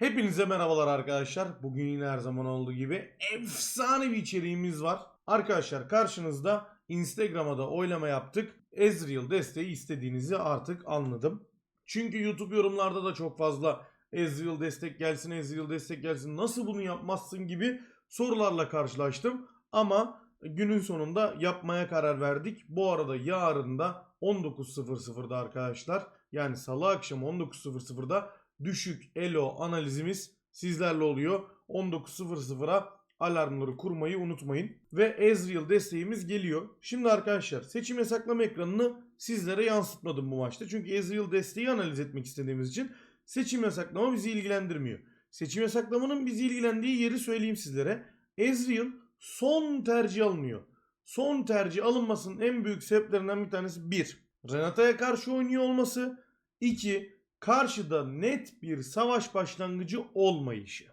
Hepinize merhabalar arkadaşlar. Bugün yine her zaman olduğu gibi efsane bir içeriğimiz var. Arkadaşlar karşınızda Instagram'a da oylama yaptık. Ezreal desteği istediğinizi artık anladım. Çünkü YouTube yorumlarda da çok fazla Ezreal destek gelsin, Ezreal destek gelsin. Nasıl bunu yapmazsın gibi sorularla karşılaştım. Ama günün sonunda yapmaya karar verdik. Bu arada yarın da 19.00'da arkadaşlar yani salı akşamı 19.00'da düşük elo analizimiz sizlerle oluyor. 19.00'a alarmları kurmayı unutmayın. Ve Ezreal desteğimiz geliyor. Şimdi arkadaşlar seçim yasaklama ekranını sizlere yansıtmadım bu maçta. Çünkü Ezreal desteği analiz etmek istediğimiz için seçim yasaklama bizi ilgilendirmiyor. Seçim yasaklamanın bizi ilgilendiği yeri söyleyeyim sizlere. Ezreal son tercih alınıyor. Son tercih alınmasının en büyük sebeplerinden bir tanesi 1. Renata'ya karşı oynuyor olması. 2 karşıda net bir savaş başlangıcı olmayışı.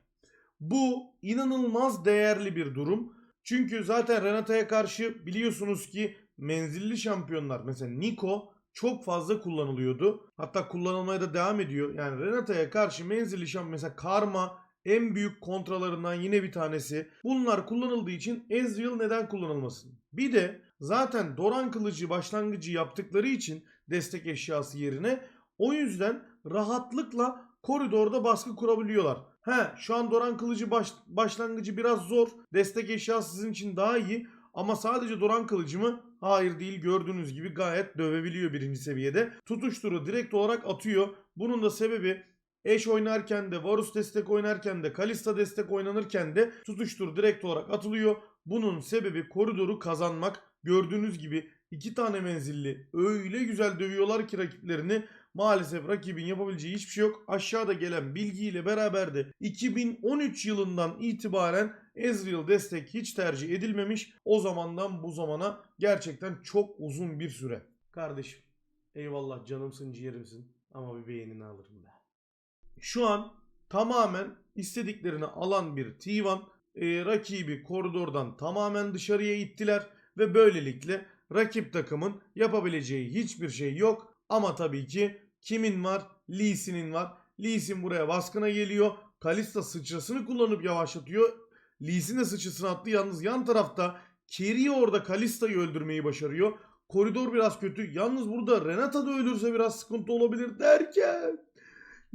Bu inanılmaz değerli bir durum. Çünkü zaten Renata'ya karşı biliyorsunuz ki menzilli şampiyonlar mesela Nico çok fazla kullanılıyordu. Hatta kullanılmaya da devam ediyor. Yani Renata'ya karşı menzilli şampiyon mesela Karma en büyük kontralarından yine bir tanesi. Bunlar kullanıldığı için Ezreal neden kullanılmasın? Bir de zaten Doran kılıcı başlangıcı yaptıkları için destek eşyası yerine o yüzden rahatlıkla koridorda baskı kurabiliyorlar. He şu an Doran kılıcı baş, başlangıcı biraz zor. Destek eşyası sizin için daha iyi. Ama sadece Doran kılıcı mı? Hayır değil gördüğünüz gibi gayet dövebiliyor birinci seviyede. Tutuşturu direkt olarak atıyor. Bunun da sebebi Eş oynarken de, Varus destek oynarken de, Kalista destek oynanırken de tutuştur direkt olarak atılıyor. Bunun sebebi koridoru kazanmak. Gördüğünüz gibi iki tane menzilli öyle güzel dövüyorlar ki rakiplerini. Maalesef rakibin yapabileceği hiçbir şey yok. Aşağıda gelen bilgiyle beraber de 2013 yılından itibaren Ezreal destek hiç tercih edilmemiş. O zamandan bu zamana gerçekten çok uzun bir süre. Kardeşim eyvallah canımsın ciğerimsin ama bir beğenini alırım be. Şu an tamamen istediklerini alan bir T1 e, rakibi koridordan tamamen dışarıya ittiler ve böylelikle rakip takımın yapabileceği hiçbir şey yok. Ama tabii ki kimin var? Lee Sin'in var. Lee Sin buraya baskına geliyor. Kalista sıçrasını kullanıp yavaşlatıyor. Lee Sin de sıçrasını attı. Yalnız yan tarafta Kerry orada Kalista'yı öldürmeyi başarıyor. Koridor biraz kötü. Yalnız burada Renata da ölürse biraz sıkıntı olabilir derken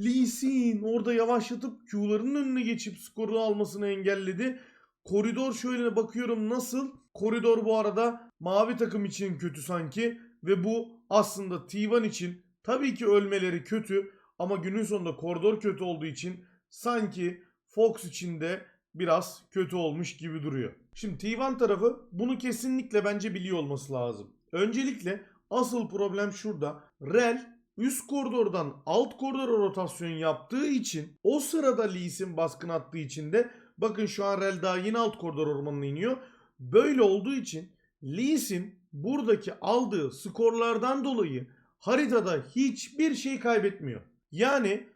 Lee Sin orada yavaşlatıp Q'ların önüne geçip skoru almasını engelledi. Koridor şöyle bakıyorum nasıl? Koridor bu arada mavi takım için kötü sanki ve bu aslında T1 için tabii ki ölmeleri kötü ama günün sonunda koridor kötü olduğu için sanki Fox için de biraz kötü olmuş gibi duruyor. Şimdi T1 tarafı bunu kesinlikle bence biliyor olması lazım. Öncelikle asıl problem şurada. Rel üst koridordan alt koridora rotasyon yaptığı için o sırada Lee Sin baskın attığı için de bakın şu an Rel daha yine alt koridor ormanına iniyor. Böyle olduğu için Lee Sin buradaki aldığı skorlardan dolayı haritada hiçbir şey kaybetmiyor. Yani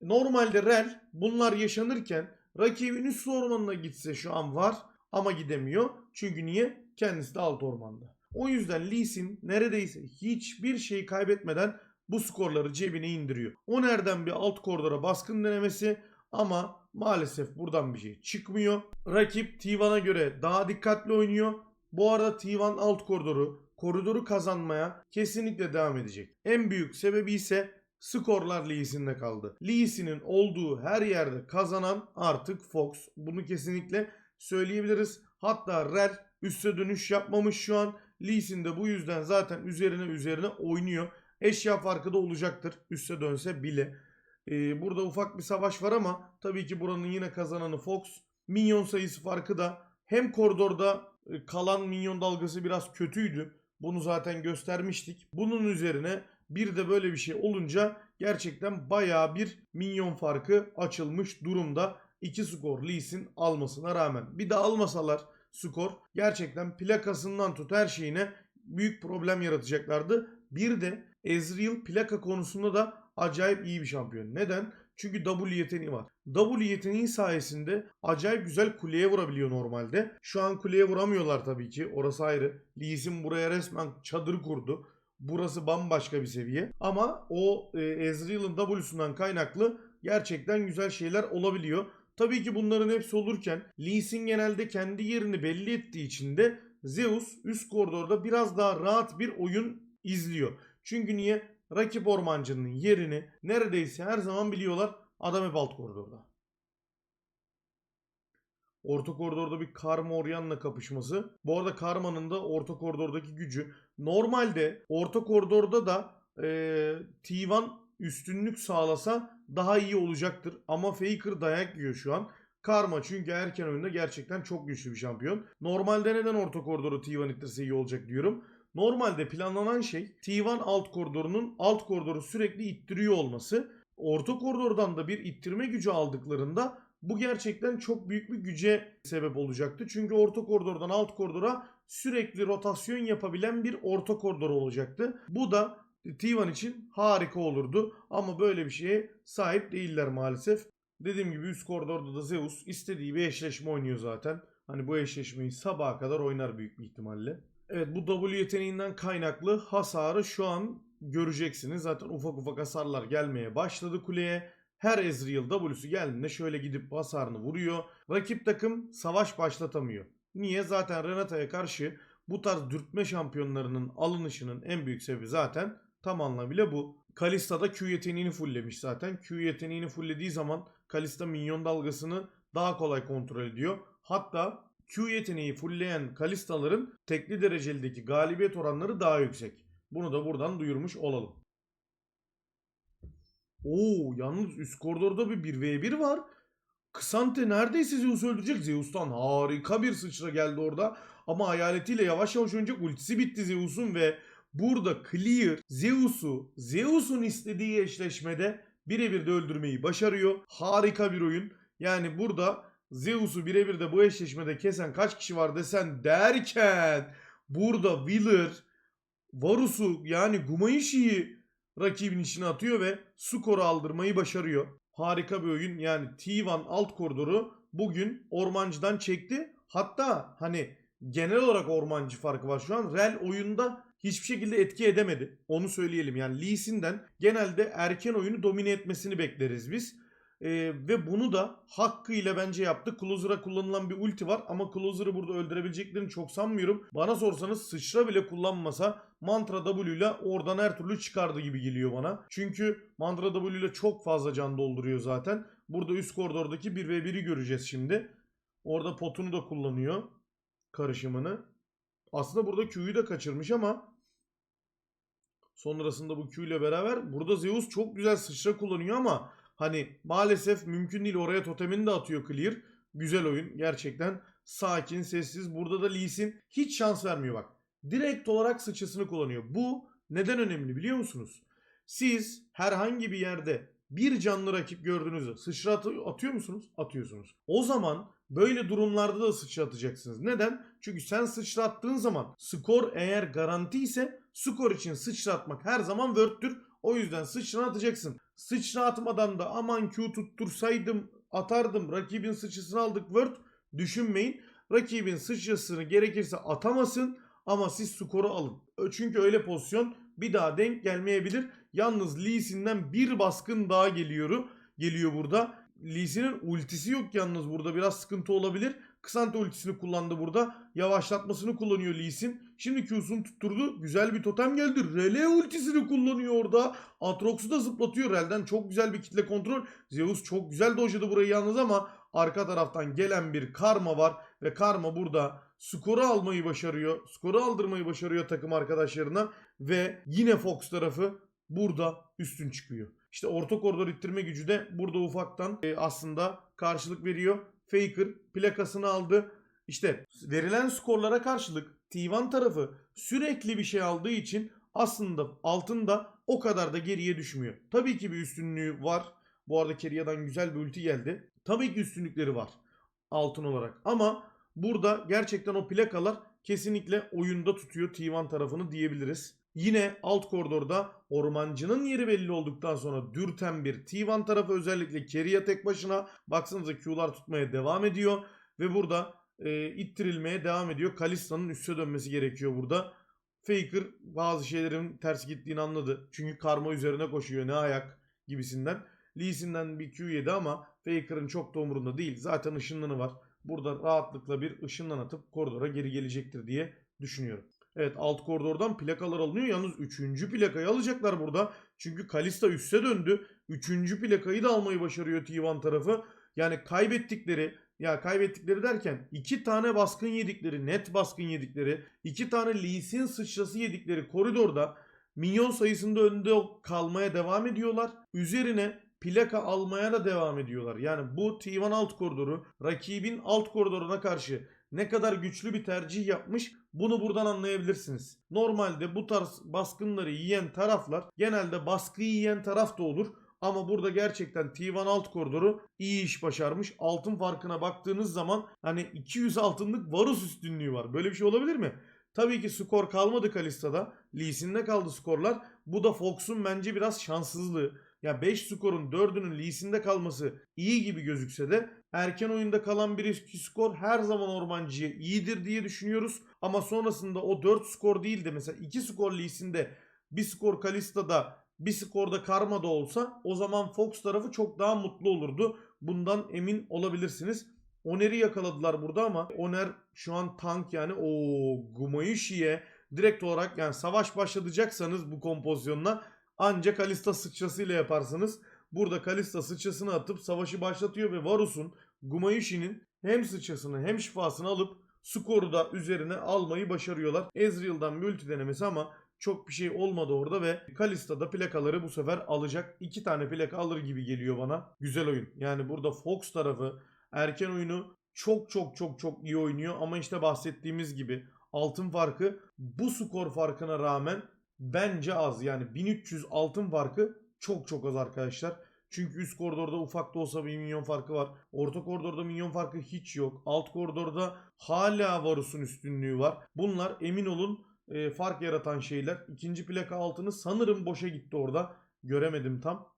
normalde Rel bunlar yaşanırken rakibin üst ormanına gitse şu an var ama gidemiyor. Çünkü niye? Kendisi de alt ormanda. O yüzden Lee Sin neredeyse hiçbir şey kaybetmeden bu skorları cebine indiriyor. O nereden bir alt koridora baskın denemesi ama maalesef buradan bir şey çıkmıyor. Rakip T1'a göre daha dikkatli oynuyor. Bu arada T1 alt koridoru koridoru kazanmaya kesinlikle devam edecek. En büyük sebebi ise skorlar Lee Sin'de kaldı. Lee Sin'in olduğu her yerde kazanan artık Fox. Bunu kesinlikle söyleyebiliriz. Hatta Rel üste dönüş yapmamış şu an. Lee Sin de bu yüzden zaten üzerine üzerine oynuyor. Eşya farkı da olacaktır üste dönse bile. Ee, burada ufak bir savaş var ama tabii ki buranın yine kazananı Fox. Minyon sayısı farkı da hem koridorda e, kalan minyon dalgası biraz kötüydü. Bunu zaten göstermiştik. Bunun üzerine bir de böyle bir şey olunca gerçekten baya bir minyon farkı açılmış durumda. İki skor Lee Sin almasına rağmen. Bir de almasalar skor gerçekten plakasından tut her şeyine büyük problem yaratacaklardı. Bir de Ezreal plaka konusunda da acayip iyi bir şampiyon. Neden? Çünkü W yeteneği var. W yeteneği sayesinde acayip güzel kuleye vurabiliyor normalde. Şu an kuleye vuramıyorlar tabii ki. Orası ayrı. Lee Sin buraya resmen çadır kurdu. Burası bambaşka bir seviye. Ama o e, Ezreal'ın W'sundan kaynaklı gerçekten güzel şeyler olabiliyor. Tabii ki bunların hepsi olurken Lee Sin genelde kendi yerini belli ettiği için de Zeus üst koridorda biraz daha rahat bir oyun izliyor. Çünkü niye? Rakip ormancının yerini neredeyse her zaman biliyorlar. Adam hep alt koridorda. Orta koridorda bir Karma Orion'la kapışması. Bu arada Karma'nın da orta koridordaki gücü. Normalde orta koridorda da eee T1 üstünlük sağlasa daha iyi olacaktır. Ama Faker dayak yiyor şu an. Karma çünkü erken oyunda gerçekten çok güçlü bir şampiyon. Normalde neden orta koridoru T1 ittirse iyi olacak diyorum. Normalde planlanan şey T1 alt koridorunun alt koridoru sürekli ittiriyor olması. Orta koridordan da bir ittirme gücü aldıklarında bu gerçekten çok büyük bir güce sebep olacaktı. Çünkü orta koridordan alt koridora sürekli rotasyon yapabilen bir orta koridor olacaktı. Bu da T1 için harika olurdu. Ama böyle bir şeye sahip değiller maalesef. Dediğim gibi üst koridorda da Zeus istediği bir eşleşme oynuyor zaten. Hani bu eşleşmeyi sabaha kadar oynar büyük bir ihtimalle. Evet bu W yeteneğinden kaynaklı hasarı şu an göreceksiniz. Zaten ufak ufak hasarlar gelmeye başladı kuleye. Her Ezreal W'su geldiğinde şöyle gidip hasarını vuruyor. Rakip takım savaş başlatamıyor. Niye? Zaten Renata'ya karşı bu tarz dürtme şampiyonlarının alınışının en büyük sebebi zaten tam anlamıyla bu. Kalista da Q yeteneğini fulllemiş zaten. Q yeteneğini fulllediği zaman Kalista minyon dalgasını daha kolay kontrol ediyor. Hatta Q yeteneği fullleyen Kalista'ların tekli derecelideki galibiyet oranları daha yüksek. Bunu da buradan duyurmuş olalım. Oo yalnız üst koridorda bir 1v1 var. Kısante neredeyse Zeus'u öldürecek. Zeus'tan harika bir sıçra geldi orada. Ama hayaletiyle yavaş yavaş oynayacak. Ultisi bitti Zeus'un ve burada Clear Zeus'u Zeus'un istediği eşleşmede birebir de öldürmeyi başarıyor. Harika bir oyun. Yani burada Zeus'u birebir de bu eşleşmede kesen kaç kişi var desen derken burada Wheeler Varus'u yani Gumayishi'yi rakibin içine atıyor ve skoru aldırmayı başarıyor. Harika bir oyun. Yani T1 alt koridoru bugün Ormancı'dan çekti. Hatta hani genel olarak Ormancı farkı var şu an. Rel oyunda hiçbir şekilde etki edemedi. Onu söyleyelim. Yani Lee Sin'den genelde erken oyunu domine etmesini bekleriz biz. Ee, ve bunu da hakkıyla bence yaptı. Closer'a kullanılan bir ulti var ama Closer'ı burada öldürebileceklerini çok sanmıyorum. Bana sorsanız sıçra bile kullanmasa Mantra W ile oradan her türlü çıkardı gibi geliyor bana. Çünkü Mantra W ile çok fazla can dolduruyor zaten. Burada üst koridordaki 1v1'i göreceğiz şimdi. Orada potunu da kullanıyor. Karışımını. Aslında burada Q'yu da kaçırmış ama sonrasında bu Q ile beraber burada Zeus çok güzel sıçra kullanıyor ama Hani maalesef mümkün değil oraya totemini de atıyor Clear. Güzel oyun gerçekten. Sakin, sessiz. Burada da Lee Sin hiç şans vermiyor bak. Direkt olarak sıçrasını kullanıyor. Bu neden önemli biliyor musunuz? Siz herhangi bir yerde bir canlı rakip gördüğünüzde sıçra atı- atıyor musunuz? Atıyorsunuz. O zaman böyle durumlarda da sıçra atacaksınız. Neden? Çünkü sen sıçra attığın zaman skor eğer garanti ise skor için sıçra atmak her zaman word'tür. O yüzden sıçra atacaksın. Sıçra atmadan da aman Q tuttursaydım atardım rakibin sıçrasını aldık word düşünmeyin. Rakibin sıçrasını gerekirse atamasın ama siz skoru alın. Çünkü öyle pozisyon bir daha denk gelmeyebilir. Yalnız Lee bir baskın daha geliyor. Geliyor burada. Lee ultisi yok yalnız burada biraz sıkıntı olabilir. Kısante ultisini kullandı burada. Yavaşlatmasını kullanıyor Lee Sin. Şimdi Q'sunu tutturdu. Güzel bir totem geldi. Rele ultisini kullanıyor orada. Atrox'u da zıplatıyor. Rel'den çok güzel bir kitle kontrol. Zeus çok güzel dojladı burayı yalnız ama arka taraftan gelen bir karma var. Ve karma burada skoru almayı başarıyor. Skoru aldırmayı başarıyor takım arkadaşlarına. Ve yine Fox tarafı burada üstün çıkıyor. İşte orta koridor ittirme gücü de burada ufaktan e, aslında karşılık veriyor. Faker plakasını aldı. İşte verilen skorlara karşılık T1 tarafı sürekli bir şey aldığı için aslında altında o kadar da geriye düşmüyor. Tabii ki bir üstünlüğü var. Bu arada Keria'dan güzel bir ulti geldi. Tabii ki üstünlükleri var altın olarak. Ama burada gerçekten o plakalar kesinlikle oyunda tutuyor T1 tarafını diyebiliriz. Yine alt koridorda ormancının yeri belli olduktan sonra dürten bir T1 tarafı özellikle Keria tek başına baksanıza Q'lar tutmaya devam ediyor. Ve burada e, ittirilmeye devam ediyor. Kalista'nın üste dönmesi gerekiyor burada. Faker bazı şeylerin ters gittiğini anladı. Çünkü karma üzerine koşuyor ne ayak gibisinden. Lee Sin'den bir Q yedi ama Faker'ın çok da umurunda değil. Zaten ışınlanı var. Burada rahatlıkla bir ışınlan atıp koridora geri gelecektir diye düşünüyorum. Evet alt koridordan plakalar alınıyor. Yalnız 3. plakayı alacaklar burada. Çünkü Kalista üste döndü. 3. plakayı da almayı başarıyor T1 tarafı. Yani kaybettikleri ya kaybettikleri derken iki tane baskın yedikleri, net baskın yedikleri, iki tane Lee Sin sıçrası yedikleri koridorda minyon sayısında önde kalmaya devam ediyorlar. Üzerine plaka almaya da devam ediyorlar. Yani bu T1 alt koridoru rakibin alt koridoruna karşı ne kadar güçlü bir tercih yapmış bunu buradan anlayabilirsiniz. Normalde bu tarz baskınları yiyen taraflar genelde baskıyı yiyen taraf da olur. Ama burada gerçekten T1 alt koridoru iyi iş başarmış. Altın farkına baktığınız zaman hani 200 altınlık Varus üstünlüğü var. Böyle bir şey olabilir mi? Tabii ki skor kalmadı Kalista'da. Lee Sin'de kaldı skorlar. Bu da Fox'un bence biraz şanssızlığı. Ya 5 skorun 4'ünün Lee Sin'de kalması iyi gibi gözükse de erken oyunda kalan bir iki skor her zaman ormancıya iyidir diye düşünüyoruz. Ama sonrasında o 4 skor değil de mesela 2 skor Lee Sin'de bir skor Kalista'da bir skorda Karma'da olsa o zaman Fox tarafı çok daha mutlu olurdu. Bundan emin olabilirsiniz. Oner'i yakaladılar burada ama Oner şu an tank yani o Gumayushi'ye direkt olarak yani savaş başlatacaksanız bu kompozisyonla ancak Kalista sıçrasıyla yaparsınız. Burada Kalista sıçrasını atıp savaşı başlatıyor ve Varus'un Gumayushi'nin hem sıçrasını hem şifasını alıp skoru da üzerine almayı başarıyorlar. Ezreal'dan multi denemesi ama çok bir şey olmadı orada ve Kalista da plakaları bu sefer alacak. İki tane plaka alır gibi geliyor bana. Güzel oyun. Yani burada Fox tarafı erken oyunu çok çok çok çok iyi oynuyor ama işte bahsettiğimiz gibi altın farkı bu skor farkına rağmen bence az. Yani 1300 altın farkı çok çok az arkadaşlar. Çünkü üst koridorda ufak da olsa bir milyon farkı var. Orta koridorda milyon farkı hiç yok. Alt koridorda hala Varus'un üstünlüğü var. Bunlar emin olun e, fark yaratan şeyler. İkinci plaka altını sanırım boşa gitti orada. Göremedim tam.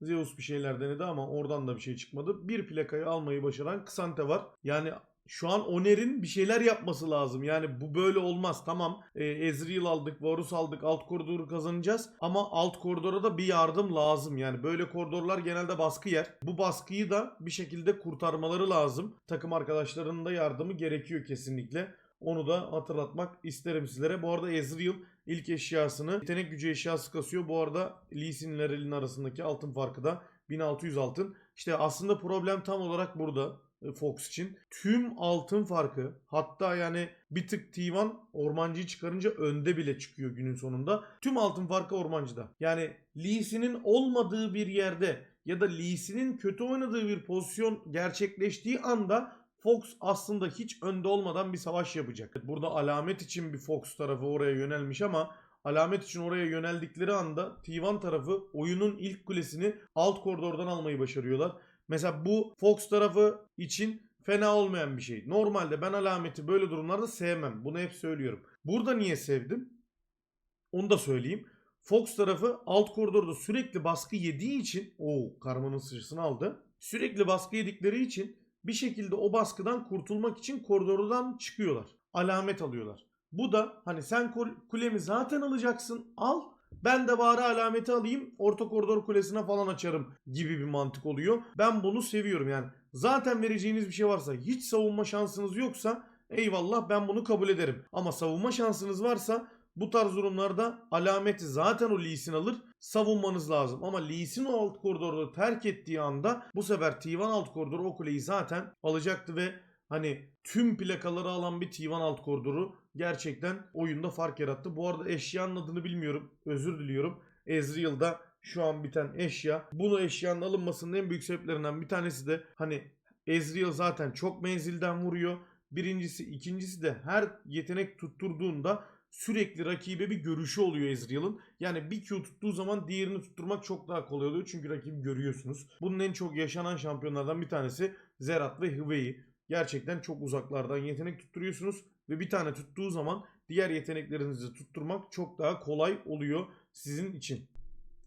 Zeus bir şeyler denedi ama oradan da bir şey çıkmadı. Bir plakayı almayı başaran Kısante var. Yani şu an Oner'in bir şeyler yapması lazım. Yani bu böyle olmaz. Tamam e, Ezreal aldık, Varus aldık, alt koridoru kazanacağız. Ama alt koridora da bir yardım lazım. Yani böyle koridorlar genelde baskı yer. Bu baskıyı da bir şekilde kurtarmaları lazım. Takım arkadaşlarının da yardımı gerekiyor kesinlikle. Onu da hatırlatmak isterim sizlere. Bu arada Ezreal ilk eşyasını yetenek gücü eşyası kasıyor. Bu arada Lee Sin ile Rel'in arasındaki altın farkı da 1600 altın. İşte aslında problem tam olarak burada. E, Fox için. Tüm altın farkı hatta yani bir tık T1 ormancıyı çıkarınca önde bile çıkıyor günün sonunda. Tüm altın farkı ormancıda. Yani Lee Sin'in olmadığı bir yerde ya da Lee Sin'in kötü oynadığı bir pozisyon gerçekleştiği anda Fox aslında hiç önde olmadan bir savaş yapacak. Burada alamet için bir Fox tarafı oraya yönelmiş ama alamet için oraya yöneldikleri anda T1 tarafı oyunun ilk kulesini alt koridordan almayı başarıyorlar. Mesela bu Fox tarafı için fena olmayan bir şey. Normalde ben alameti böyle durumlarda sevmem. Bunu hep söylüyorum. Burada niye sevdim? Onu da söyleyeyim. Fox tarafı alt koridorda sürekli baskı yediği için o karmanın sıçrasını aldı. Sürekli baskı yedikleri için bir şekilde o baskıdan kurtulmak için koridordan çıkıyorlar. Alamet alıyorlar. Bu da hani sen kul- kulemi zaten alacaksın al. Ben de bari alameti alayım orta koridor kulesine falan açarım gibi bir mantık oluyor. Ben bunu seviyorum yani. Zaten vereceğiniz bir şey varsa hiç savunma şansınız yoksa eyvallah ben bunu kabul ederim. Ama savunma şansınız varsa bu tarz durumlarda alameti zaten o Lee Sin alır. Savunmanız lazım. Ama Lee Sin o alt koridoru terk ettiği anda bu sefer T1 alt koridoru o kuleyi zaten alacaktı ve hani tüm plakaları alan bir T1 alt koridoru gerçekten oyunda fark yarattı. Bu arada eşyanın adını bilmiyorum. Özür diliyorum. Ezreal'da şu an biten eşya. Bunu eşyanın alınmasının en büyük sebeplerinden bir tanesi de hani Ezreal zaten çok menzilden vuruyor. Birincisi, ikincisi de her yetenek tutturduğunda sürekli rakibe bir görüşü oluyor Ezreal'ın. Yani bir Q tuttuğu zaman diğerini tutturmak çok daha kolay oluyor. Çünkü rakibi görüyorsunuz. Bunun en çok yaşanan şampiyonlardan bir tanesi Zerat ve Hwei. Gerçekten çok uzaklardan yetenek tutturuyorsunuz. Ve bir tane tuttuğu zaman diğer yeteneklerinizi tutturmak çok daha kolay oluyor sizin için.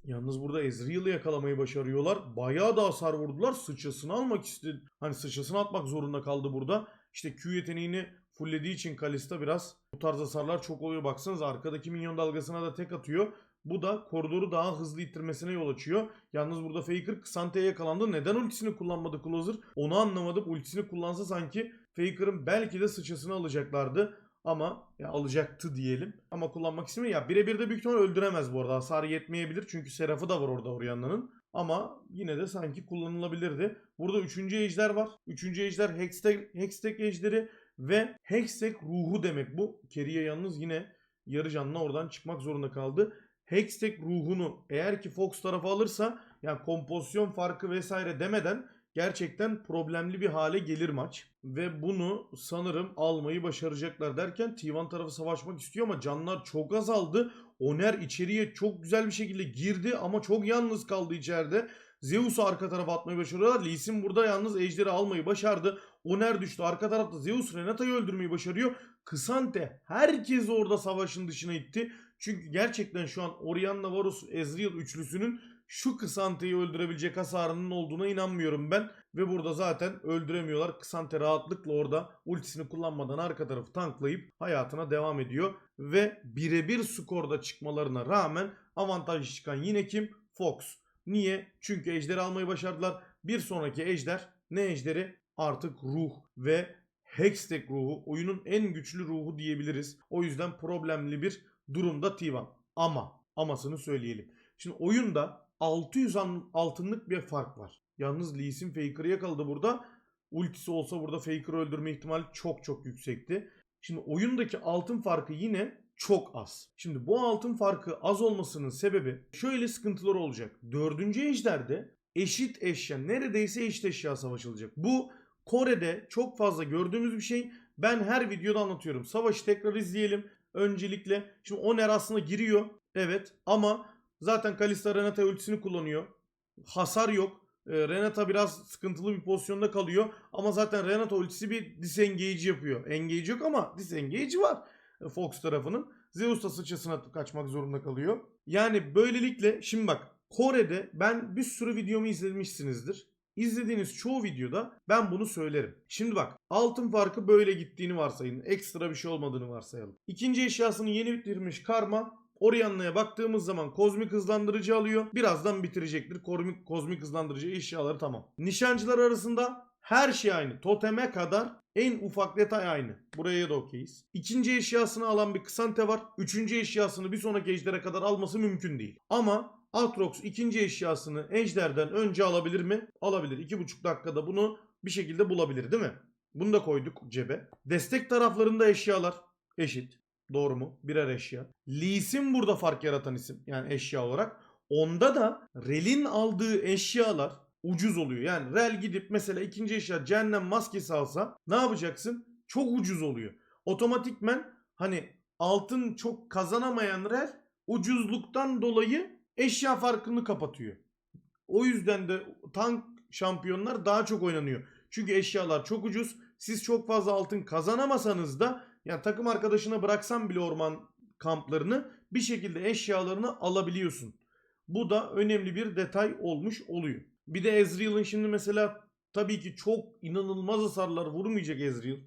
Yalnız burada Ezreal'ı yakalamayı başarıyorlar. Bayağı da hasar vurdular. Sıçrasını almak istedi. Hani sıçrasını atmak zorunda kaldı burada. İşte Q yeteneğini fulllediği için Kalista biraz bu tarz hasarlar çok oluyor. Baksanıza arkadaki minyon dalgasına da tek atıyor. Bu da koridoru daha hızlı ittirmesine yol açıyor. Yalnız burada Faker Ksante'ye yakalandı. Neden ultisini kullanmadı Closer? Onu anlamadım. Ultisini kullansa sanki Faker'ın belki de sıçrasını alacaklardı. Ama ya alacaktı diyelim. Ama kullanmak istemiyor. Ya birebir de büyük ihtimal öldüremez bu arada. Hasarı yetmeyebilir. Çünkü Seraph'ı da var orada Orianna'nın. Ama yine de sanki kullanılabilirdi. Burada 3. ejder var. 3. ejder Hextech, Hextech ejderi ve Hextech ruhu demek bu. Keria yalnız yine yarı canlı oradan çıkmak zorunda kaldı. Hextech ruhunu eğer ki Fox tarafı alırsa yani kompozisyon farkı vesaire demeden gerçekten problemli bir hale gelir maç. Ve bunu sanırım almayı başaracaklar derken T1 tarafı savaşmak istiyor ama canlar çok azaldı. Oner içeriye çok güzel bir şekilde girdi ama çok yalnız kaldı içeride. Zeus'u arka tarafa atmayı başarıyorlar. Lee Sin burada yalnız Ejder'i almayı başardı. Oner düştü. Arka tarafta Zeus Renata'yı öldürmeyi başarıyor. Kısante herkes orada savaşın dışına itti. Çünkü gerçekten şu an Orianna Varus Ezreal üçlüsünün şu Kısante'yi öldürebilecek hasarının olduğuna inanmıyorum ben. Ve burada zaten öldüremiyorlar. Kısante rahatlıkla orada ultisini kullanmadan arka tarafı tanklayıp hayatına devam ediyor. Ve birebir skorda çıkmalarına rağmen avantaj çıkan yine kim? Fox. Niye? Çünkü ejderi almayı başardılar. Bir sonraki ejder ne ejderi? Artık ruh ve Hextech ruhu. Oyunun en güçlü ruhu diyebiliriz. O yüzden problemli bir durumda T1. Ama amasını söyleyelim. Şimdi oyunda 600 an- altınlık bir fark var. Yalnız Lee Sin Faker'ı yakaladı burada. Ultisi olsa burada Faker'ı öldürme ihtimali çok çok yüksekti. Şimdi oyundaki altın farkı yine çok az. Şimdi bu altın farkı az olmasının sebebi şöyle sıkıntılar olacak. Dördüncü ejderde eşit eşya neredeyse eşit eşya savaşılacak. Bu Kore'de çok fazla gördüğümüz bir şey. Ben her videoda anlatıyorum. Savaşı tekrar izleyelim. Öncelikle şimdi Oner aslında giriyor. Evet ama zaten Kalista Renata ultisini kullanıyor. Hasar yok. Ee, Renata biraz sıkıntılı bir pozisyonda kalıyor. Ama zaten Renata ultisi bir disengage yapıyor. Engage yok ama disengage var. e, Fox tarafının. Zeus da sıçrasına kaçmak zorunda kalıyor. Yani böylelikle şimdi bak Kore'de ben bir sürü videomu izlemişsinizdir. İzlediğiniz çoğu videoda ben bunu söylerim. Şimdi bak altın farkı böyle gittiğini varsayın. Ekstra bir şey olmadığını varsayalım. İkinci eşyasını yeni bitirmiş Karma Orianna'ya baktığımız zaman kozmik hızlandırıcı alıyor. Birazdan bitirecektir. Kozmik, kozmik hızlandırıcı eşyaları tamam. Nişancılar arasında her şey aynı. Toteme kadar en ufak detay aynı. Buraya da okeyiz. İkinci eşyasını alan bir Kısante var. Üçüncü eşyasını bir sonraki ejdere kadar alması mümkün değil. Ama Atrox ikinci eşyasını ejderden önce alabilir mi? Alabilir. İki buçuk dakikada bunu bir şekilde bulabilir değil mi? Bunu da koyduk cebe. Destek taraflarında eşyalar eşit. Doğru mu? Birer eşya. Lee Sin burada fark yaratan isim. Yani eşya olarak. Onda da Rel'in aldığı eşyalar ucuz oluyor. Yani Rel gidip mesela ikinci eşya cehennem maskesi alsa ne yapacaksın? Çok ucuz oluyor. Otomatikmen hani altın çok kazanamayan Rel ucuzluktan dolayı eşya farkını kapatıyor. O yüzden de tank şampiyonlar daha çok oynanıyor. Çünkü eşyalar çok ucuz. Siz çok fazla altın kazanamasanız da yani takım arkadaşına bıraksan bile orman kamplarını bir şekilde eşyalarını alabiliyorsun. Bu da önemli bir detay olmuş oluyor. Bir de Ezreal'ın şimdi mesela tabii ki çok inanılmaz hasarlar vurmayacak Ezreal.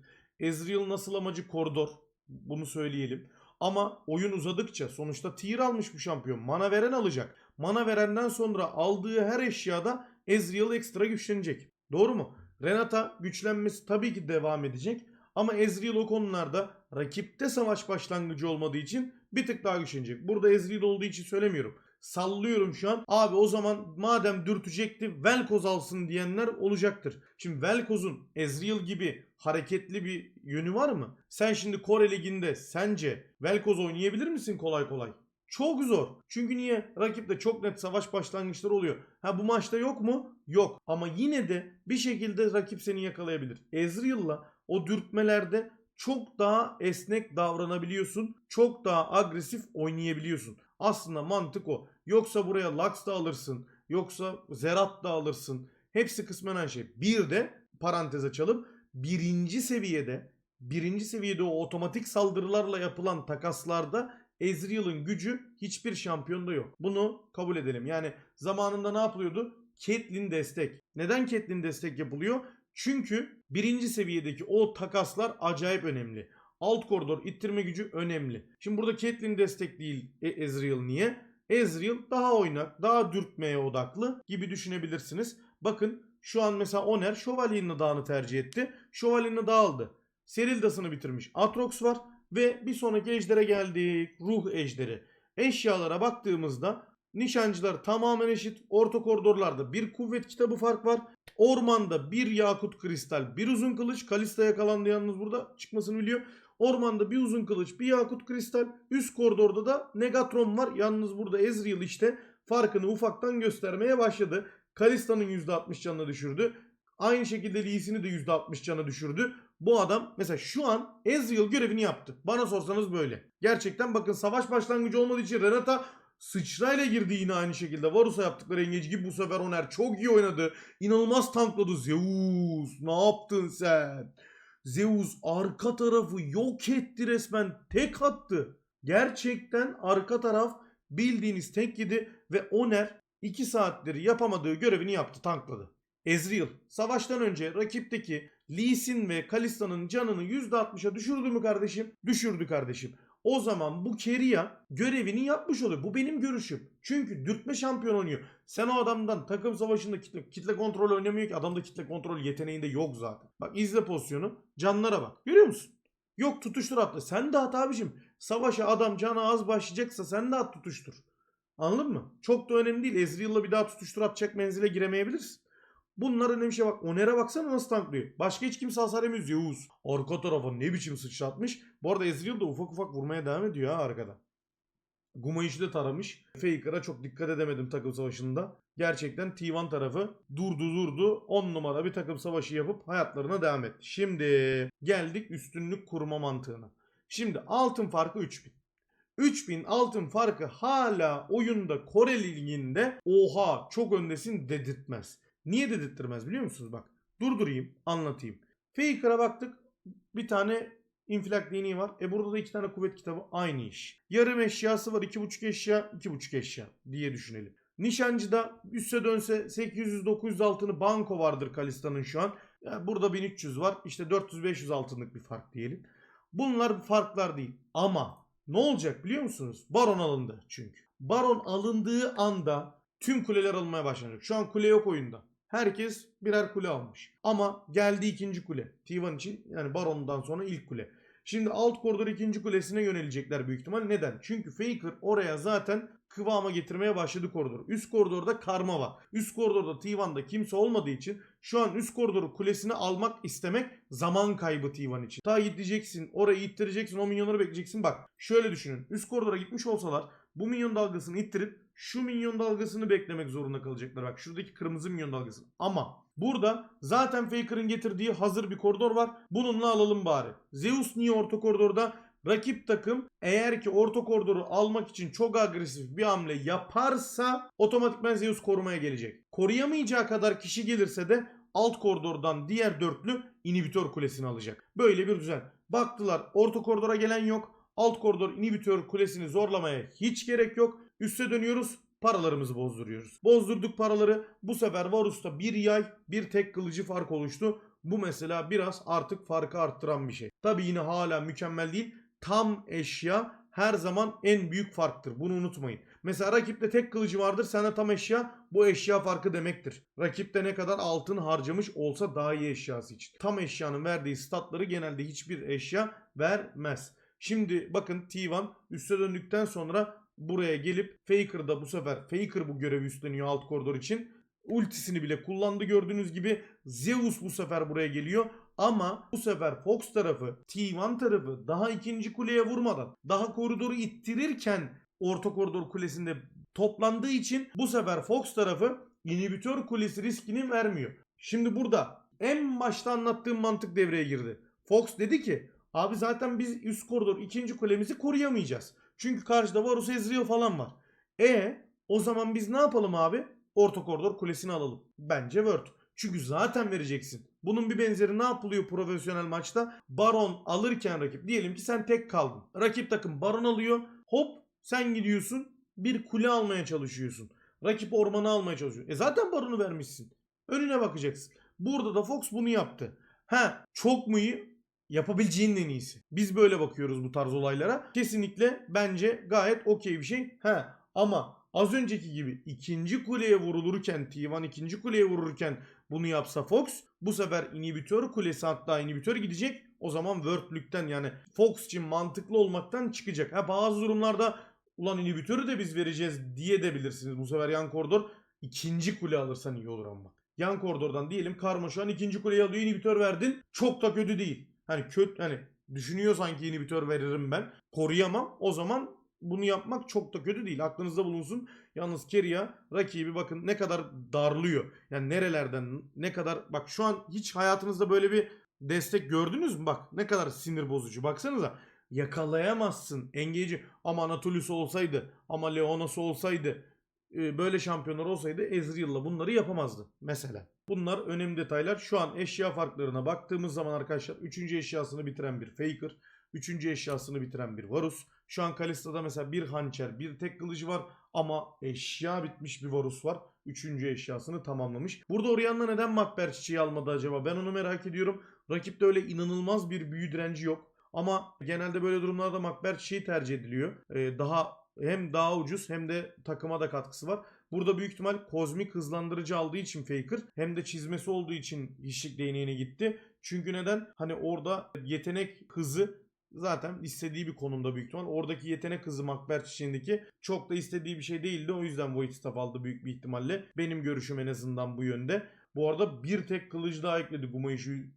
Ezreal nasıl amacı koridor. Bunu söyleyelim. Ama oyun uzadıkça sonuçta tier almış bu şampiyon. Mana veren alacak. Mana verenden sonra aldığı her eşyada Ezreal ekstra güçlenecek. Doğru mu? Renata güçlenmesi tabii ki devam edecek. Ama Ezreal o konularda rakipte savaş başlangıcı olmadığı için bir tık daha güçlenecek. Burada Ezreal olduğu için söylemiyorum. Sallıyorum şu an. Abi o zaman madem dürtecekti Velkoz alsın diyenler olacaktır. Şimdi Velkoz'un Ezreal gibi hareketli bir yönü var mı? Sen şimdi Kore Ligi'nde sence Velkoz oynayabilir misin kolay kolay? Çok zor. Çünkü niye? Rakipte çok net savaş başlangıçları oluyor. Ha bu maçta yok mu? Yok. Ama yine de bir şekilde rakip seni yakalayabilir. Ezreal'la o dürtmelerde çok daha esnek davranabiliyorsun. Çok daha agresif oynayabiliyorsun. Aslında mantık o. Yoksa buraya Lux da alırsın. Yoksa Zerat da alırsın. Hepsi kısmen aynı şey. Bir de parantez açalım. Birinci seviyede birinci seviyede o otomatik saldırılarla yapılan takaslarda Ezreal'ın gücü hiçbir şampiyonda yok. Bunu kabul edelim. Yani zamanında ne yapılıyordu? Caitlyn destek. Neden Caitlyn destek yapılıyor? Çünkü birinci seviyedeki o takaslar acayip önemli. Alt koridor ittirme gücü önemli. Şimdi burada Caitlyn destek değil e- Ezreal niye? Ezreal daha oynak, daha dürtmeye odaklı gibi düşünebilirsiniz. Bakın şu an mesela Oner Şövalye'nin dağını tercih etti. Şövalye'nin dağı aldı. Serildas'ını bitirmiş. Atrox var ve bir sonraki ejdere geldik. Ruh ejderi. Eşyalara baktığımızda nişancılar tamamen eşit. Orta koridorlarda bir kuvvet kitabı fark var. Ormanda bir yakut kristal, bir uzun kılıç. Kalista yakalandı yalnız burada çıkmasını biliyor. Ormanda bir uzun kılıç, bir yakut kristal. Üst koridorda da Negatron var. Yalnız burada Ezreal işte farkını ufaktan göstermeye başladı. Kalista'nın %60 canını düşürdü. Aynı şekilde Lee'sini de %60 canı düşürdü. Bu adam mesela şu an Ezreal görevini yaptı. Bana sorsanız böyle. Gerçekten bakın savaş başlangıcı olmadığı için Renata sıçrayla girdi yine aynı şekilde. Varus'a yaptıkları engage gibi bu sefer Oner çok iyi oynadı. İnanılmaz tankladı Zeus. Ne yaptın sen? Zeus arka tarafı yok etti resmen. Tek attı. Gerçekten arka taraf bildiğiniz tek yedi ve Oner 2 saattir yapamadığı görevini yaptı tankladı. Ezreal savaştan önce rakipteki Lee Sin ve Kalista'nın canını %60'a düşürdü mü kardeşim? Düşürdü kardeşim. O zaman bu Keria görevini yapmış oluyor. Bu benim görüşüm. Çünkü dürtme şampiyon oynuyor. Sen o adamdan takım savaşında kitle, kitle kontrol oynamıyor ki. Adamda kitle kontrol yeteneğinde yok zaten. Bak izle pozisyonu. Canlara bak. Görüyor musun? Yok tutuştur atla. Sen de at abicim. Savaşa adam canı az başlayacaksa sen de at tutuştur. Anladın mı? Çok da önemli değil. Ezreal'la bir daha tutuştur atacak menzile giremeyebilirsin. Bunlar önemli şey bak. Oner'e baksana nasıl tanklıyor. Başka hiç kimse hasar yemiyor. Zeus. Arka tarafa ne biçim sıçratmış. Bu arada Ezreal da ufak ufak vurmaya devam ediyor ha arkada. Gumayiş'i de taramış. Faker'a çok dikkat edemedim takım savaşında. Gerçekten T1 tarafı durdu durdu. 10 numara bir takım savaşı yapıp hayatlarına devam etti. Şimdi geldik üstünlük kurma mantığına. Şimdi altın farkı 3000. 3000 altın farkı hala oyunda Kore liginde oha çok öndesin dedirtmez. Niye dedirttirmez biliyor musunuz? Bak durdurayım anlatayım. Faker'a baktık bir tane infilak değneği var. E burada da iki tane kuvvet kitabı aynı iş. Yarım eşyası var 2.5 eşya 2.5 eşya diye düşünelim. Nişancıda üste dönse 800-900 altını banko vardır Kalista'nın şu an. Yani burada 1300 var. İşte 400-500 altınlık bir fark diyelim. Bunlar farklar değil. Ama ne olacak biliyor musunuz? Baron alındı çünkü. Baron alındığı anda tüm kuleler alınmaya başlanacak. Şu an kule yok oyunda. Herkes birer kule almış. Ama geldi ikinci kule. T1 için yani Baron'dan sonra ilk kule. Şimdi alt koridor ikinci kulesine yönelecekler büyük ihtimal. Neden? Çünkü Faker oraya zaten kıvama getirmeye başladı koridor. Üst koridorda karma var. Üst koridorda T1'da kimse olmadığı için şu an üst koridoru kulesini almak istemek zaman kaybı T1 için. Ta gideceksin orayı ittireceksin o minyonları bekleyeceksin. Bak şöyle düşünün. Üst koridora gitmiş olsalar bu minyon dalgasını ittirip şu minyon dalgasını beklemek zorunda kalacaklar. Bak şuradaki kırmızı minyon dalgası. Ama burada zaten Faker'ın getirdiği hazır bir koridor var. Bununla alalım bari. Zeus niye orta koridorda? Rakip takım eğer ki orta koridoru almak için çok agresif bir hamle yaparsa otomatikman Zeus korumaya gelecek. Koruyamayacağı kadar kişi gelirse de alt koridordan diğer dörtlü inhibitör kulesini alacak. Böyle bir düzen. Baktılar orta koridora gelen yok. Alt koridor inhibitör kulesini zorlamaya hiç gerek yok. Üste dönüyoruz. Paralarımızı bozduruyoruz. Bozdurduk paraları. Bu sefer Varus'ta bir yay bir tek kılıcı fark oluştu. Bu mesela biraz artık farkı arttıran bir şey. Tabi yine hala mükemmel değil. Tam eşya her zaman en büyük farktır. Bunu unutmayın. Mesela rakipte tek kılıcı vardır. Sende tam eşya bu eşya farkı demektir. Rakipte ne kadar altın harcamış olsa daha iyi eşyası için. Tam eşyanın verdiği statları genelde hiçbir eşya vermez. Şimdi bakın T1 üste döndükten sonra buraya gelip Faker'da bu sefer Faker bu görevi üstleniyor alt koridor için. Ultisini bile kullandı gördüğünüz gibi. Zeus bu sefer buraya geliyor. Ama bu sefer Fox tarafı, T1 tarafı daha ikinci kuleye vurmadan daha koridoru ittirirken orta koridor kulesinde toplandığı için bu sefer Fox tarafı inhibitör kulesi riskini vermiyor. Şimdi burada en başta anlattığım mantık devreye girdi. Fox dedi ki abi zaten biz üst koridor ikinci kulemizi koruyamayacağız. Çünkü karşıda Varus Ezreal falan var. E o zaman biz ne yapalım abi? Orta koridor kulesini alalım. Bence Word. Çünkü zaten vereceksin. Bunun bir benzeri ne yapılıyor profesyonel maçta? Baron alırken rakip diyelim ki sen tek kaldın. Rakip takım baron alıyor. Hop sen gidiyorsun bir kule almaya çalışıyorsun. Rakip ormanı almaya çalışıyor. E zaten baronu vermişsin. Önüne bakacaksın. Burada da Fox bunu yaptı. Ha çok mu iyi? Yapabileceğin en iyisi. Biz böyle bakıyoruz bu tarz olaylara. Kesinlikle bence gayet okey bir şey. Ha Ama az önceki gibi ikinci kuleye vurulurken T1 ikinci kuleye vururken bunu yapsa Fox bu sefer inhibitör kulesi hatta inhibitör gidecek. O zaman Wordlük'ten yani Fox için mantıklı olmaktan çıkacak. Ha, bazı durumlarda ulan inhibitörü de biz vereceğiz diye de bilirsiniz. Bu sefer yan koridor ikinci kule alırsan iyi olur ama. Yan koridordan diyelim Karma şu an ikinci kuleyi alıyor inhibitör verdin. Çok da kötü değil. Hani kötü hani düşünüyor sanki inhibitör veririm ben. Koruyamam. O zaman bunu yapmak çok da kötü değil. Aklınızda bulunsun. Yalnız Keria rakibi bakın ne kadar darlıyor. Yani nerelerden ne kadar bak şu an hiç hayatınızda böyle bir destek gördünüz mü? Bak ne kadar sinir bozucu. Baksanıza yakalayamazsın. Engeyici ama Anatolius olsaydı ama Leonos olsaydı böyle şampiyonlar olsaydı Ezreal'la bunları yapamazdı mesela. Bunlar önemli detaylar. Şu an eşya farklarına baktığımız zaman arkadaşlar 3. eşyasını bitiren bir Faker, 3. eşyasını bitiren bir Varus. Şu an Kalista'da mesela bir hançer, bir tek kılıcı var ama eşya bitmiş bir Varus var. 3. eşyasını tamamlamış. Burada Orianna neden Makber çiçeği almadı acaba? Ben onu merak ediyorum. Rakipte öyle inanılmaz bir büyü direnci yok. Ama genelde böyle durumlarda Makber çiçeği tercih ediliyor. Ee, daha hem daha ucuz hem de takıma da katkısı var. Burada büyük ihtimal kozmik hızlandırıcı aldığı için Faker hem de çizmesi olduğu için hiçlik değneğine gitti. Çünkü neden? Hani orada yetenek hızı zaten istediği bir konumda büyük ihtimal. Oradaki yetenek hızı Makber çiçeğindeki çok da istediği bir şey değildi. O yüzden Void Staff aldı büyük bir ihtimalle. Benim görüşüm en azından bu yönde. Bu arada bir tek kılıcı daha ekledi Gumayiş'i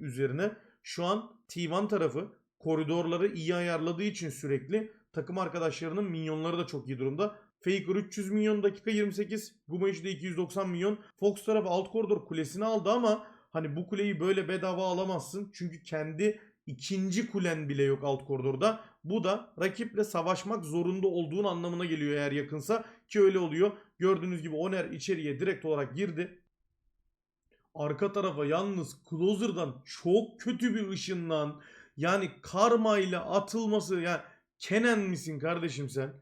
üzerine. Şu an T1 tarafı koridorları iyi ayarladığı için sürekli takım arkadaşlarının minyonları da çok iyi durumda. Faker 300 milyon dakika 28. Gumayişi de 290 milyon. Fox tarafı alt koridor kulesini aldı ama hani bu kuleyi böyle bedava alamazsın. Çünkü kendi ikinci kulen bile yok alt koridorda. Bu da rakiple savaşmak zorunda olduğun anlamına geliyor eğer yakınsa. Ki öyle oluyor. Gördüğünüz gibi Oner içeriye direkt olarak girdi. Arka tarafa yalnız Closer'dan çok kötü bir ışınlan. Yani karma ile atılması yani Kenan misin kardeşim sen?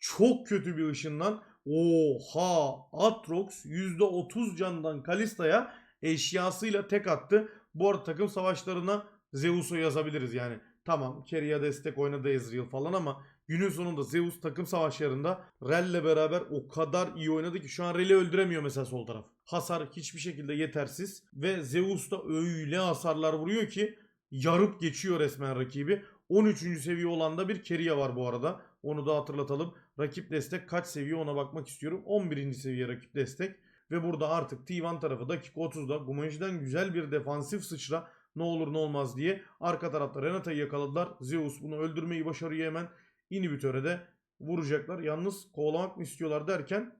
Çok kötü bir ışınlan. Oha! Atrox %30 candan Kalista'ya eşyasıyla tek attı. Bu arada takım savaşlarına Zeus'u yazabiliriz yani. Tamam Keria destek oynadı Ezreal falan ama günün sonunda Zeus takım savaşlarında Rel'le beraber o kadar iyi oynadı ki şu an Rel'i öldüremiyor mesela sol taraf. Hasar hiçbir şekilde yetersiz ve Zeus da öyle hasarlar vuruyor ki yarıp geçiyor resmen rakibi. 13. seviye olan da bir Keria var bu arada. Onu da hatırlatalım. Rakip destek kaç seviye ona bakmak istiyorum. 11. seviye rakip destek. Ve burada artık T1 tarafı dakika 30'da Gumayji'den güzel bir defansif sıçra ne olur ne olmaz diye. Arka tarafta Renata'yı yakaladılar. Zeus bunu öldürmeyi başarıyor hemen. Inhibitöre de vuracaklar. Yalnız kovalamak mı istiyorlar derken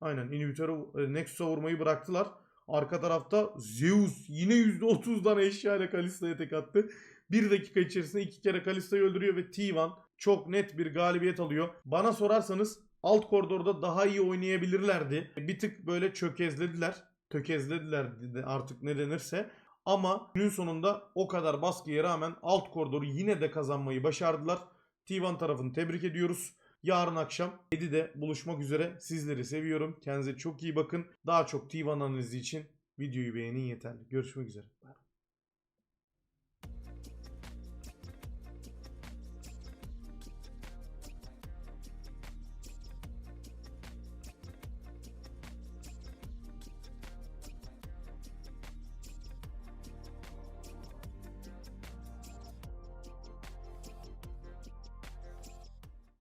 aynen Inhibitöre e, Nexus'a vurmayı bıraktılar. Arka tarafta Zeus yine %30'dan eşya ile Kalista'ya tek attı. Bir dakika içerisinde iki kere Kalista'yı öldürüyor ve T1 çok net bir galibiyet alıyor. Bana sorarsanız alt koridorda daha iyi oynayabilirlerdi. Bir tık böyle çökezlediler. Tökezlediler artık ne denirse. Ama günün sonunda o kadar baskıya rağmen alt koridoru yine de kazanmayı başardılar. T1 tarafını tebrik ediyoruz. Yarın akşam 7'de buluşmak üzere. Sizleri seviyorum. Kendinize çok iyi bakın. Daha çok T1 analizi için videoyu beğenin yeterli. Görüşmek üzere.